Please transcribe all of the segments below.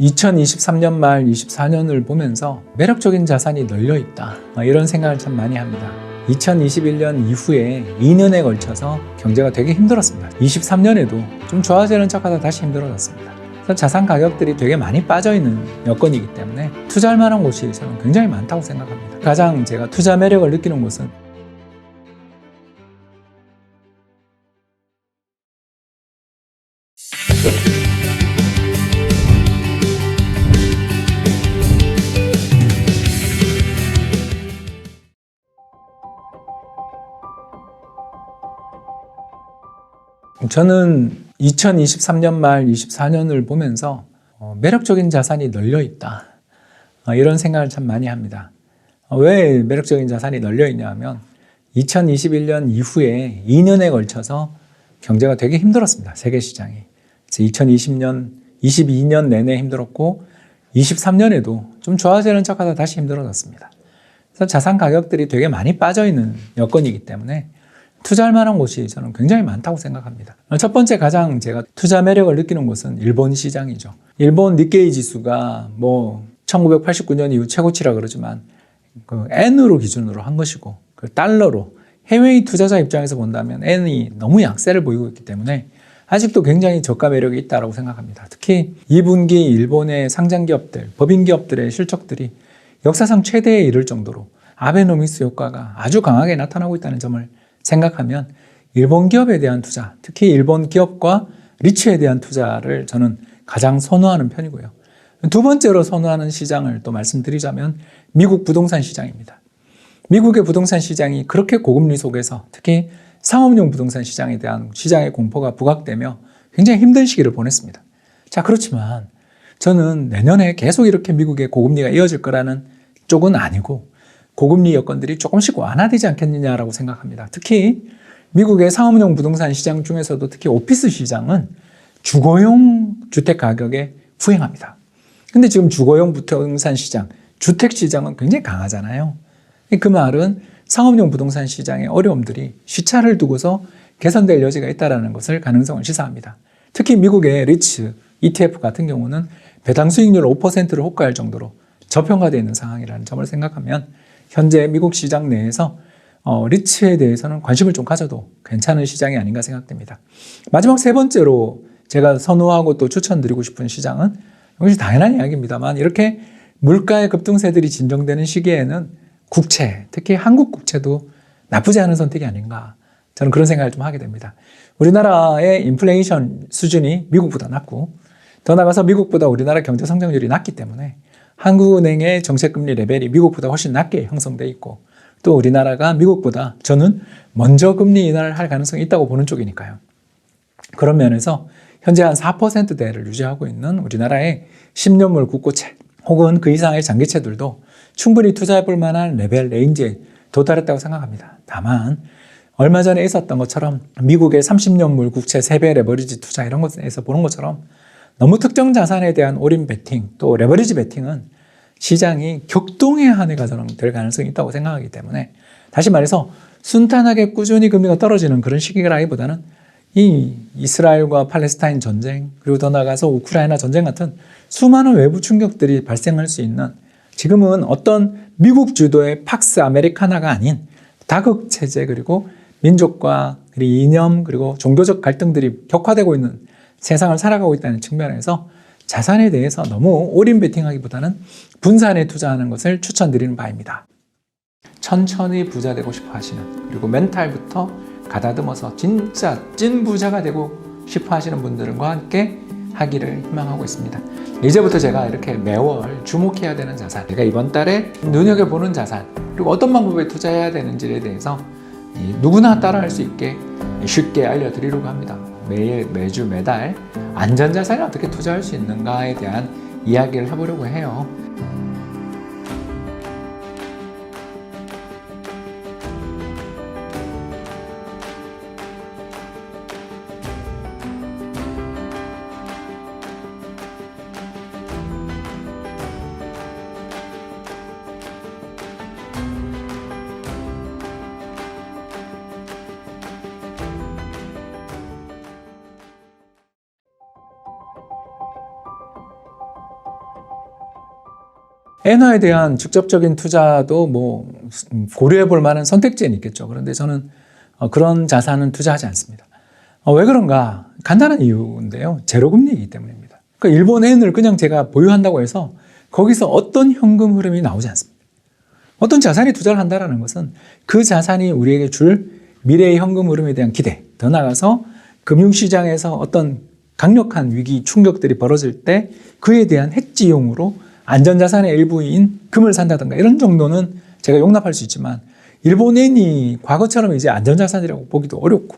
2023년 말 24년을 보면서 매력적인 자산이 널려 있다. 아, 이런 생각을 참 많이 합니다. 2021년 이후에 2년에 걸쳐서 경제가 되게 힘들었습니다. 23년에도 좀 좋아지는 척하다 다시 힘들어졌습니다. 그래서 자산 가격들이 되게 많이 빠져 있는 여건이기 때문에 투자할 만한 곳이 저는 굉장히 많다고 생각합니다. 가장 제가 투자 매력을 느끼는 곳은 저는 2023년 말 24년을 보면서 어, 매력적인 자산이 널려 있다. 어, 이런 생각을 참 많이 합니다. 어, 왜 매력적인 자산이 널려 있냐 하면 2021년 이후에 2년에 걸쳐서 경제가 되게 힘들었습니다. 세계 시장이. 그래서 2020년, 22년 내내 힘들었고 23년에도 좀 좋아지는 척하다 다시 힘들어졌습니다. 그래서 자산 가격들이 되게 많이 빠져 있는 여건이기 때문에 투자할 만한 곳이 저는 굉장히 많다고 생각합니다. 첫 번째 가장 제가 투자 매력을 느끼는 곳은 일본 시장이죠. 일본 니케이 지수가 뭐 1989년 이후 최고치라 그러지만 그 N으로 기준으로 한 것이고 그 달러로 해외 투자자 입장에서 본다면 N이 너무 약세를 보이고 있기 때문에 아직도 굉장히 저가 매력이 있다고 생각합니다. 특히 2분기 일본의 상장 기업들, 법인 기업들의 실적들이 역사상 최대에 이를 정도로 아베노믹스 효과가 아주 강하게 나타나고 있다는 점을 생각하면 일본 기업에 대한 투자, 특히 일본 기업과 리츠에 대한 투자를 저는 가장 선호하는 편이고요. 두 번째로 선호하는 시장을 또 말씀드리자면 미국 부동산 시장입니다. 미국의 부동산 시장이 그렇게 고금리 속에서 특히 상업용 부동산 시장에 대한 시장의 공포가 부각되며 굉장히 힘든 시기를 보냈습니다. 자, 그렇지만 저는 내년에 계속 이렇게 미국의 고금리가 이어질 거라는 쪽은 아니고 고금리 여건들이 조금씩 완화되지 않겠느냐라고 생각합니다. 특히 미국의 상업용 부동산 시장 중에서도 특히 오피스 시장은 주거용 주택 가격에 후행합니다. 근데 지금 주거용 부동산 시장, 주택 시장은 굉장히 강하잖아요. 그 말은 상업용 부동산 시장의 어려움들이 시차를 두고서 개선될 여지가 있다는 것을 가능성을 시사합니다. 특히 미국의 리츠 ETF 같은 경우는 배당 수익률 5%를 호가할 정도로 저평가되어 있는 상황이라는 점을 생각하면 현재 미국 시장 내에서 어, 리츠에 대해서는 관심을 좀 가져도 괜찮은 시장이 아닌가 생각됩니다. 마지막 세 번째로 제가 선호하고 또 추천드리고 싶은 시장은 이것이 당연한 이야기입니다만 이렇게 물가의 급등세들이 진정되는 시기에는 국채, 특히 한국 국채도 나쁘지 않은 선택이 아닌가 저는 그런 생각을 좀 하게 됩니다. 우리나라의 인플레이션 수준이 미국보다 낮고 더 나가서 미국보다 우리나라 경제 성장률이 낮기 때문에 한국은행의 정책금리 레벨이 미국보다 훨씬 낮게 형성돼 있고 또 우리나라가 미국보다 저는 먼저 금리 인하를 할 가능성이 있다고 보는 쪽이니까요. 그런 면에서 현재 한 4%대를 유지하고 있는 우리나라의 10년물 국고채 혹은 그 이상의 장기채들도 충분히 투자해 볼 만한 레벨 레인지에 도달했다고 생각합니다. 다만 얼마 전에 있었던 것처럼 미국의 30년물 국채 3배 레버리지 투자 이런 것에서 보는 것처럼 너무 특정 자산에 대한 올인 베팅 또 레버리지 베팅은 시장이 격동의 한 해가 저는 될 가능성이 있다고 생각하기 때문에 다시 말해서 순탄하게 꾸준히 금리가 떨어지는 그런 시기라기보다는 이 이스라엘과 팔레스타인 전쟁 그리고 더 나아가서 우크라이나 전쟁 같은 수많은 외부 충격들이 발생할 수 있는 지금은 어떤 미국 주도의 팍스 아메리카나가 아닌 다극 체제 그리고 민족과 그리고 이념 그리고 종교적 갈등들이 격화되고 있는 세상을 살아가고 있다는 측면에서 자산에 대해서 너무 올인 베팅하기보다는 분산에 투자하는 것을 추천드리는 바입니다. 천천히 부자 되고 싶어 하시는 그리고 멘탈부터 가다듬어서 진짜 찐 부자가 되고 싶어 하시는 분들과 함께 하기를 희망하고 있습니다. 이제부터 제가 이렇게 매월 주목해야 되는 자산, 제가 이번 달에 눈여겨보는 자산, 그리고 어떤 방법에 투자해야 되는지에 대해서 누구나 따라할 수 있게 쉽게 알려드리려고 합니다. 매일, 매주, 매달 안전자산에 어떻게 투자할 수 있는가에 대한 이야기를 해보려고 해요. 엔화에 대한 직접적인 투자도 뭐 고려해 볼 만한 선택지는 있겠죠. 그런데 저는 어, 그런 자산은 투자하지 않습니다. 어, 왜 그런가? 간단한 이유인데요. 제로금리이기 때문입니다. 그러니까 일본 엔을 그냥 제가 보유한다고 해서 거기서 어떤 현금 흐름이 나오지 않습니다. 어떤 자산에 투자를 한다는 것은 그 자산이 우리에게 줄 미래의 현금 흐름에 대한 기대, 더 나아가서 금융시장에서 어떤 강력한 위기 충격들이 벌어질 때 그에 대한 해지용으로 안전자산의 일부인 금을 산다든가 이런 정도는 제가 용납할 수 있지만 일본 엔이 과거처럼 이제 안전자산이라고 보기도 어렵고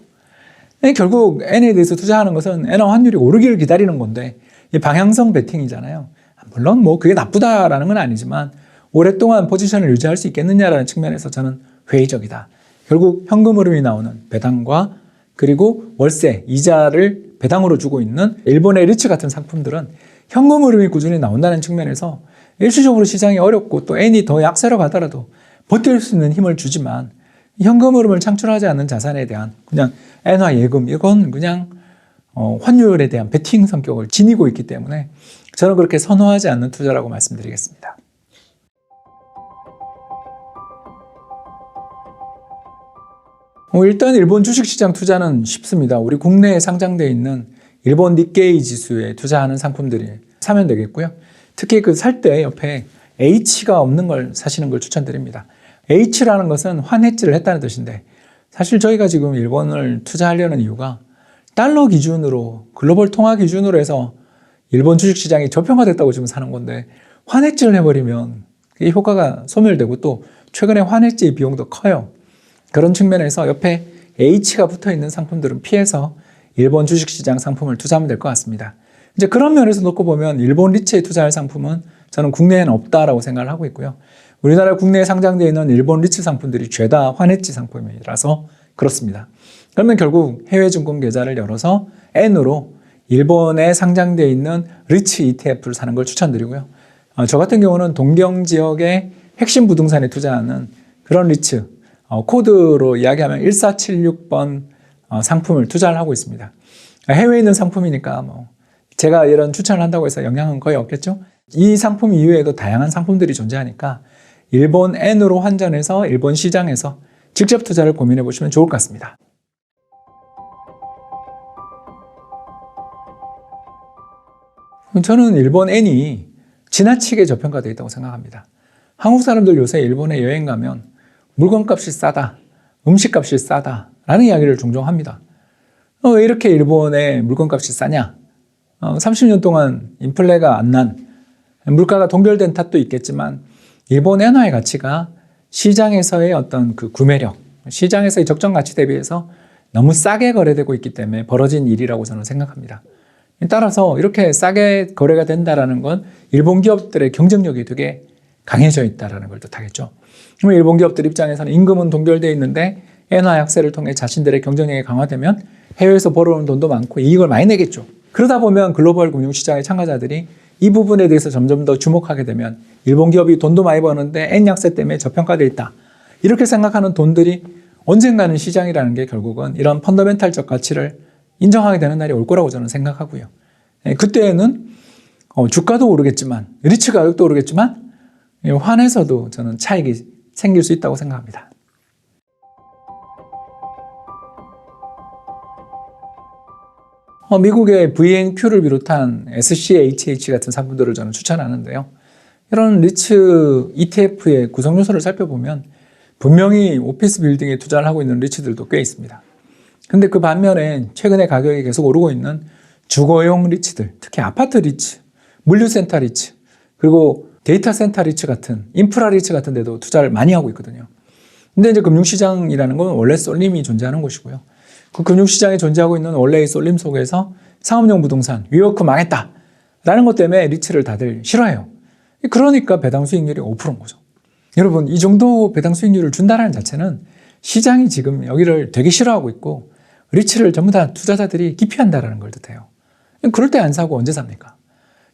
네, 결국 엔에 대해서 투자하는 것은 엔화 환율이 오르기를 기다리는 건데 이 방향성 베팅이잖아요. 물론 뭐 그게 나쁘다라는 건 아니지만 오랫동안 포지션을 유지할 수 있겠느냐라는 측면에서 저는 회의적이다. 결국 현금 흐름이 나오는 배당과 그리고 월세, 이자를 배당으로 주고 있는 일본의 리츠 같은 상품들은 현금 흐름이 꾸준히 나온다는 측면에서 일시적으로 시장이 어렵고 또 N이 더 약세로 가더라도 버틸 수 있는 힘을 주지만 현금 흐름을 창출하지 않는 자산에 대한 그냥 엔화 예금 이건 그냥 어, 환율에 대한 베팅 성격을 지니고 있기 때문에 저는 그렇게 선호하지 않는 투자라고 말씀드리겠습니다. 뭐 일단 일본 주식시장 투자는 쉽습니다. 우리 국내에 상장되어 있는 일본 니케이 지수에 투자하는 상품들이 사면 되겠고요. 특히 그 살 때 옆에 H가 없는 걸 사시는 걸 추천드립니다. H라는 것은 환해지를 했다는 뜻인데 사실 저희가 지금 일본을 투자하려는 이유가 달러 기준으로 글로벌 통화 기준으로 해서 일본 주식시장이 저평가됐다고 지금 사는 건데 환해지를 해버리면 이 효과가 소멸되고 또 최근에 환해지 비용도 커요. 그런 측면에서 옆에 H가 붙어 있는 상품들은 피해서 일본 주식시장 상품을 투자하면 될 것 같습니다. 이제 그런 면에서 놓고 보면 일본 리츠에 투자할 상품은 저는 국내에는 없다라고 생각을 하고 있고요. 우리나라 국내에 상장되어 있는 일본 리츠 상품들이 죄다 환해지 상품이라서 그렇습니다. 그러면 결국 해외 증권 계좌를 열어서 N으로 일본에 상장되어 있는 리츠 ETF를 사는 걸 추천드리고요. 어, 저 같은 경우는 동경 지역의 핵심 부동산에 투자하는 그런 리츠 어, 코드로 이야기하면 1476번 어, 상품을 투자를 하고 있습니다. 해외에 있는 상품이니까 뭐 제가 이런 추천을 한다고 해서 영향은 거의 없겠죠. 이 상품 이외에도 다양한 상품들이 존재하니까 일본 N으로 환전해서 일본 시장에서 직접 투자를 고민해 보시면 좋을 것 같습니다. 저는 일본 N이 지나치게 저평가되어 있다고 생각합니다. 한국 사람들 요새 일본에 여행 가면 물건값이 싸다, 음식값이 싸다 라는 이야기를 종종 합니다. 어, 왜 이렇게 일본의 물건값이 싸냐? 어, 30년 동안 인플레가 안 난 물가가 동결된 탓도 있겠지만 일본 엔화의 가치가 시장에서의 어떤 그 구매력, 시장에서의 적정 가치 대비해서 너무 싸게 거래되고 있기 때문에 벌어진 일이라고 저는 생각합니다. 따라서 이렇게 싸게 거래가 된다라는 건 일본 기업들의 경쟁력이 되게 강해져 있다라는 걸 뜻하겠죠. 그러면 일본 기업들 입장에서는 임금은 동결되어 있는데 엔화 약세를 통해 자신들의 경쟁력이 강화되면 해외에서 벌어오는 돈도 많고 이익을 많이 내겠죠. 그러다 보면 글로벌 금융시장의 참가자들이 이 부분에 대해서 점점 더 주목하게 되면 일본 기업이 돈도 많이 버는데 엔 약세 때문에 저평가되어 있다. 이렇게 생각하는 돈들이 언젠가는 시장이라는 게 결국은 이런 펀더멘탈적 가치를 인정하게 되는 날이 올 거라고 저는 생각하고요. 예, 그때는 어, 주가도 오르겠지만 리츠 가격도 오르겠지만 환에서도 저는 차익이 생길 수 있다고 생각합니다. 미국의 VNQ를 비롯한 SCHH 같은 상품들을 저는 추천하는데요. 이런 리츠 ETF의 구성 요소를 살펴보면 분명히 오피스 빌딩에 투자를 하고 있는 리츠들도 꽤 있습니다. 근데 그 반면에 최근에 가격이 계속 오르고 있는 주거용 리츠들, 특히 아파트 리츠, 물류센터 리츠, 그리고 데이터 센터 리츠 같은 인프라 리츠 같은 데도 투자를 많이 하고 있거든요. 근데 이제 금융시장이라는 건 원래 쏠림이 존재하는 곳이고요. 그 금융시장에 존재하고 있는 원래의 쏠림 속에서 상업용 부동산, 위워크 망했다. 라는 것 때문에 리츠를 다들 싫어해요. 그러니까 배당 수익률이 5%인 거죠. 여러분, 이 정도 배당 수익률을 준다는 자체는 시장이 지금 여기를 되게 싫어하고 있고, 리츠를 전부 다 투자자들이 기피한다는 걸 뜻해요. 그럴 때 안 사고 언제 삽니까?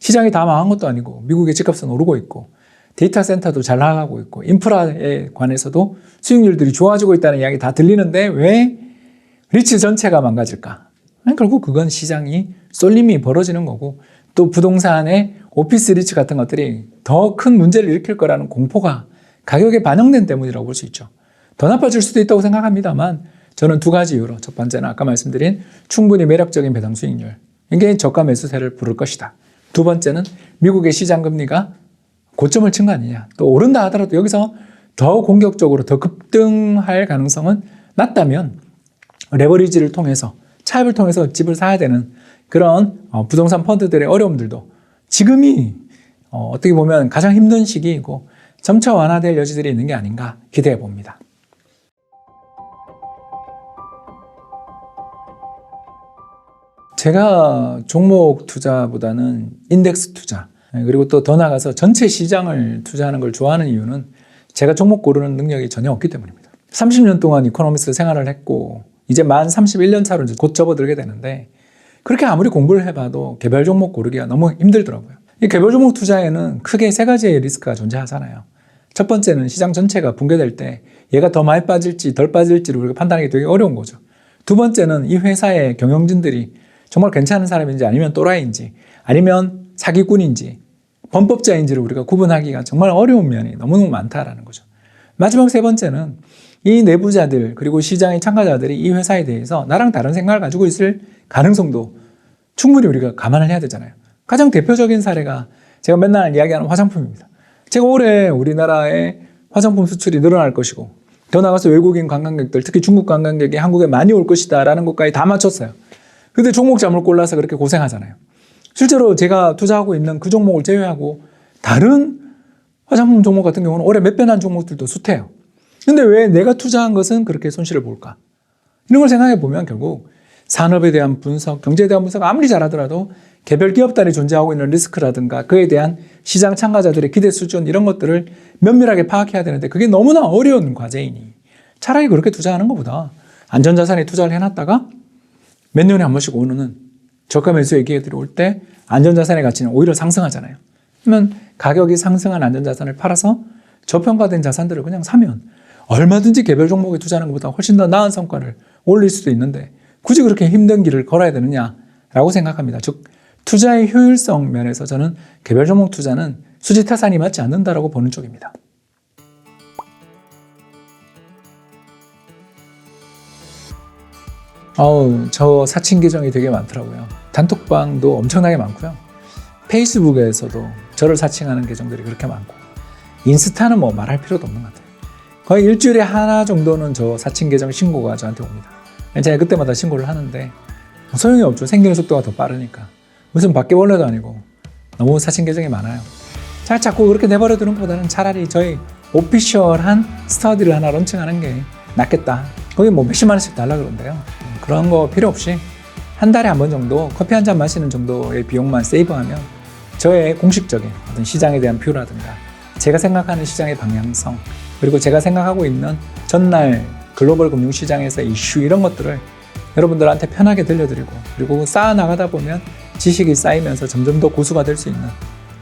시장이 다 망한 것도 아니고 미국의 집값은 오르고 있고 데이터 센터도 잘 나가고 있고 인프라에 관해서도 수익률들이 좋아지고 있다는 이야기 다 들리는데 왜 리츠 전체가 망가질까? 결국 그건 시장이 쏠림이 벌어지는 거고 또 부동산의 오피스 리츠 같은 것들이 더 큰 문제를 일으킬 거라는 공포가 가격에 반영된 때문이라고 볼 수 있죠. 더 나빠질 수도 있다고 생각합니다만 저는 두 가지 이유로 첫 번째는 아까 말씀드린 충분히 매력적인 배당 수익률 이게 저가 매수세를 부를 것이다. 두 번째는 미국의 시장 금리가 고점을 친 거 아니냐. 또 오른다 하더라도 여기서 더 공격적으로 더 급등할 가능성은 낮다면 레버리지를 통해서 차입을 통해서 집을 사야 되는 그런 어, 부동산 펀드들의 어려움들도 지금이 어, 어떻게 보면 가장 힘든 시기이고 점차 완화될 여지들이 있는 게 아닌가 기대해 봅니다. 제가 종목 투자보다는 인덱스 투자 그리고 또 더 나가서 전체 시장을 투자하는 걸 좋아하는 이유는 제가 종목 고르는 능력이 전혀 없기 때문입니다. 30년 동안 이코노미스 생활을 했고 이제 만 31년 차로 이제 곧 접어들게 되는데 그렇게 아무리 공부를 해봐도 개별 종목 고르기가 너무 힘들더라고요. 이 개별 종목 투자에는 크게 세 가지의 리스크가 존재하잖아요. 첫 번째는 시장 전체가 붕괴될 때 얘가 더 많이 빠질지 덜 빠질지를 우리가 판단하기 되게 어려운 거죠. 두 번째는 이 회사의 경영진들이 정말 괜찮은 사람인지 아니면 또라이인지 아니면 사기꾼인지 범법자인지를 우리가 구분하기가 정말 어려운 면이 너무너무 많다라는 거죠. 마지막 세 번째는 이 내부자들 그리고 시장의 참가자들이 이 회사에 대해서 나랑 다른 생각을 가지고 있을 가능성도 충분히 우리가 감안을 해야 되잖아요. 가장 대표적인 사례가 제가 맨날 이야기하는 화장품입니다. 제가 올해 우리나라의 화장품 수출이 늘어날 것이고 더 나가서 외국인 관광객들 특히 중국 관광객이 한국에 많이 올 것이다라는 것까지 다 맞췄어요. 근데 종목 잘못 골라서 그렇게 고생하잖아요. 실제로 제가 투자하고 있는 그 종목을 제외하고 다른 화장품 종목 같은 경우는 올해 몇 배 난 종목들도 숱해요. 근데 왜 내가 투자한 것은 그렇게 손실을 볼까? 이런 걸 생각해 보면 결국 산업에 대한 분석, 경제에 대한 분석 아무리 잘하더라도 개별 기업단이 존재하고 있는 리스크라든가 그에 대한 시장 참가자들의 기대 수준 이런 것들을 면밀하게 파악해야 되는데 그게 너무나 어려운 과제이니 차라리 그렇게 투자하는 것보다 안전자산에 투자를 해놨다가 몇 년에 한 번씩 오는 저가 매수의 기회들이 올때 안전자산의 가치는 오히려 상승하잖아요. 그러면 가격이 상승한 안전자산을 팔아서 저평가된 자산들을 그냥 사면 얼마든지 개별 종목에 투자하는 것보다 훨씬 더 나은 성과를 올릴 수도 있는데 굳이 그렇게 힘든 길을 걸어야 되느냐라고 생각합니다. 즉 투자의 효율성 면에서 저는 개별 종목 투자는 수지타산이 맞지 않는다라고 보는 쪽입니다. 어우, 저 사칭 계정이 되게 많더라고요. 단톡방도 엄청나게 많고요. 페이스북에서도 저를 사칭하는 계정들이 그렇게 많고, 인스타는 뭐 말할 필요도 없는 것 같아요. 거의 일주일에 하나 정도는 저 사칭 계정 신고가 저한테 옵니다. 제가 그때마다 신고를 하는데, 소용이 없죠. 생기는 속도가 더 빠르니까. 무슨 바퀴벌레도 아니고, 너무 사칭 계정이 많아요. 자, 자꾸 그렇게 내버려 두는 것보다는 차라리 저희 오피셜한 스터디를 하나 런칭하는 게 낫겠다. 거기 뭐 몇십만 원씩 달라 그러는데요. 그런 거 필요 없이 한 달에 한 번 정도 커피 한 잔 마시는 정도의 비용만 세이브하면 저의 공식적인 어떤 시장에 대한 뷰라든가 제가 생각하는 시장의 방향성 그리고 제가 생각하고 있는 전날 글로벌 금융시장에서 이슈 이런 것들을 여러분들한테 편하게 들려드리고 그리고 쌓아 나가다 보면 지식이 쌓이면서 점점 더 고수가 될 수 있는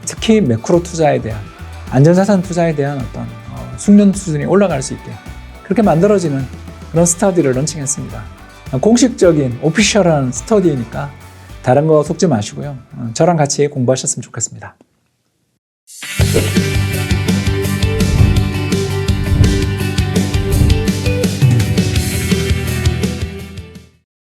특히 매크로 투자에 대한 안전자산 투자에 대한 어떤 어, 숙련 수준이 올라갈 수 있게 그렇게 만들어지는 그런 스터디를 런칭했습니다. 공식적인 오피셜한 스터디니까 다른 거 속지 마시고요. 어, 저랑 같이 공부하셨으면 좋겠습니다.